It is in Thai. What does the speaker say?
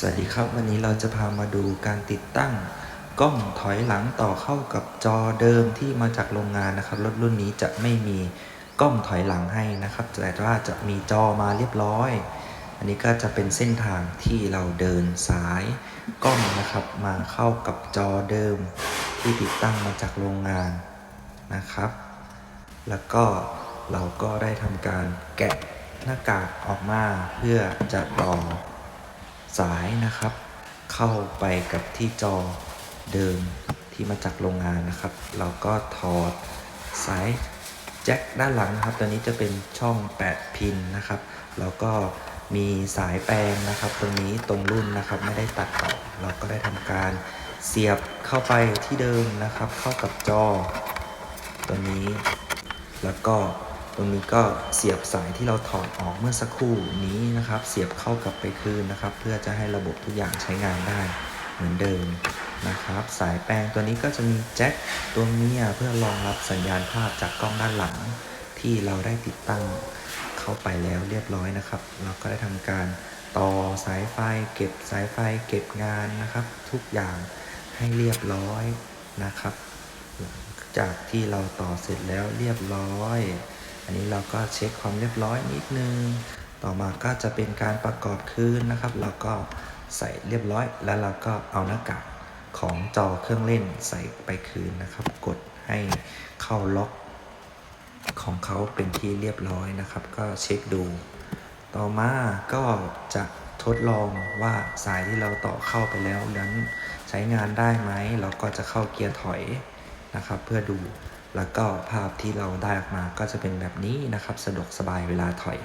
สวัสดีครับวันนี้เราจะพามาดูการติดตั้งกล้องถอยหลังต่อเข้ากับจอเดิมที่มาจากโรงงานนะครับรถรุ่นนี้จะไม่มีกล้องถอยหลังให้นะครับแต่ว่าจะมีจอมาเรียบร้อย อันนี้ก็จะเป็นเส้นทางที่เราเดินสายกล้องนะครับมาเข้ากับจอเดิมที่ติดตั้งมาจากโรงงานนะครับ แล้วก็เราก็ได้ทำการแกะหน้ากากออกมาเพื่อจะต่อ สายนะครับ เข้าไปกับที่จอเดิมที่มาจากโรงงานนะครับ เราก็ถอดสายแจ็คด้านหลังนะครับ ตัวนี้จะเป็นช่อง 8 พินนะครับ แล้วก็มีสายแปลงนะครับ ตรงนี้ตรงรุ่นนะครับไม่ได้ตัดต่อ เราก็ได้ทำการเสียบเข้าไปที่เดิมนะครับ เข้ากับจอ ตัวนี้แล้วก็ ตรงนี้ก็เสียบสายที่เราถอดออกเมื่อสักครู่นี้นะครับ เสียบเข้ากลับไปคืนนะครับ เพื่อจะให้ระบบทุกอย่างใช้งานได้เหมือนเดิมนะครับ สายแปลงตัวนี้ก็จะมีแจ็คตัวเมียเพื่อรองรับสัญญาณภาพจากกล้องด้านหลัง ที่เราได้ติดตั้งเข้าไปแล้วเรียบร้อยนะครับ เราก็ได้ทำการต่อสายไฟ เก็บสายไฟเก็บงานนะครับ ทุกอย่างให้เรียบร้อยนะครับ จากที่เราต่อเสร็จแล้วเรียบร้อย อันนี้เราก็เช็คความเรียบร้อยนิดนึง ต่อมาก็จะเป็นการประกอบคืนนะครับ เราก็ใส่เรียบร้อย แล้วเราก็เอาหน้ากากของจอเครื่องเล่นใส่ไปคืนนะครับ กดให้เข้าล็อกของเขาเป็นที่เรียบร้อยนะครับ ก็เช็คดู ต่อมาก็จะทดลองว่าสายที่เราต่อเข้าไปแล้วนั้นใช้งานได้ไหม เราก็จะเข้าเกียร์ถอยนะครับ เพื่อดู แล้วก็ภาพที่เราได้ออกมาก็จะเป็นแบบนี้นะครับ สะดวกสบายเวลาถอย